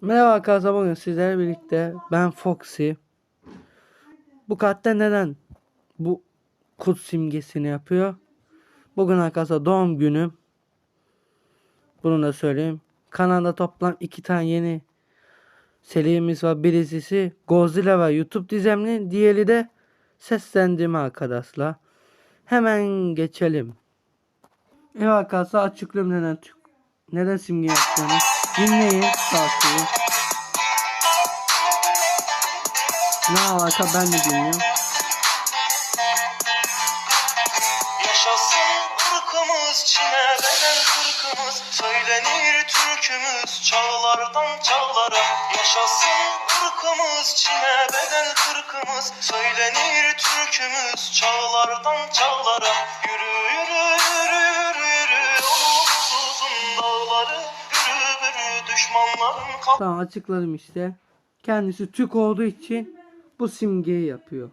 Merhaba arkadaşlar bugün sizlerle birlikte ben Foxy. Bu kartta neden bu kut simgesini yapıyor? Bugün arkadaşlar doğum günüm. Bunu da söyleyeyim. Kanalda toplam iki tane yeni serimiz var. Birisi Godzilla ve YouTube dizemli. Diğeri de seslendirme arkadaşlar. Hemen geçelim. Evet arkadaşlar açıklıyorum neden neden simge yaptığını. Dinleyin şarkıyı. Ne alaka ben de bilmiyorum. Yaşasın ırkımız Çin'e bedel kırkımız Söylenir türkümüz çağlardan çağlara Yaşasın ırkımız Çin'e bedel kırkımız Söylenir türkümüz çağlardan çağlara yürü yürü yürü yürü Yolumuz uzun dağları Tamam açıkladım işte. Kendisi Türk olduğu için bu simgeyi yapıyor.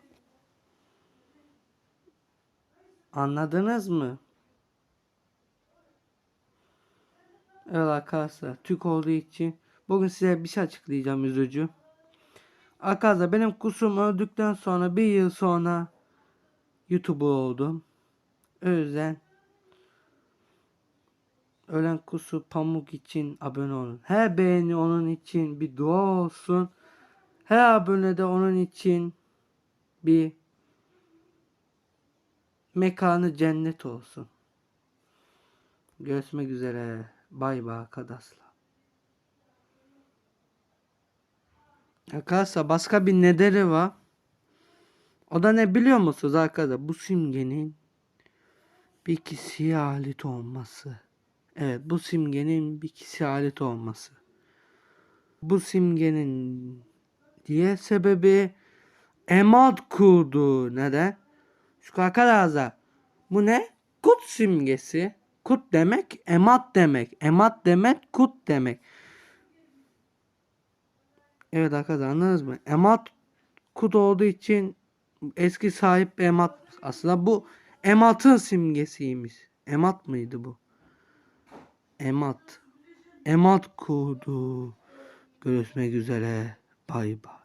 Anladınız mı? Evet arkadaşlar Türk olduğu için bugün size bir şey açıklayacağım üzücü. Arkadaşlar benim kusum öldükten sonra bir yıl sonra YouTuber oldum. O yüzden ölen kusu pamuk için abone olun. Her beğeni onun için bir dua olsun. Her abone de onun için bir mekanı cennet olsun. Görüşmek üzere. Bay bay arkadaşlar. Arkadaşlar başka bir nedeni var. O da ne biliyor musunuz arkadaşlar? Bu simgenin bir kişiye ait olması. Evet bu simgenin bir kişiye ait olması. Bu simgenin diye sebebi emat kurdu. Neden? Şu arkadaşlar bu ne? Kut simgesi. Kut demek emat demek. Emat demek kut demek. Evet arkadaşlar anladınız mı? Emat kut olduğu için eski sahip emat aslında bu ematın simgesiymiş. Emat mıydı bu? Emat. Emat kurdu. Görüşmek üzere. Bay bay.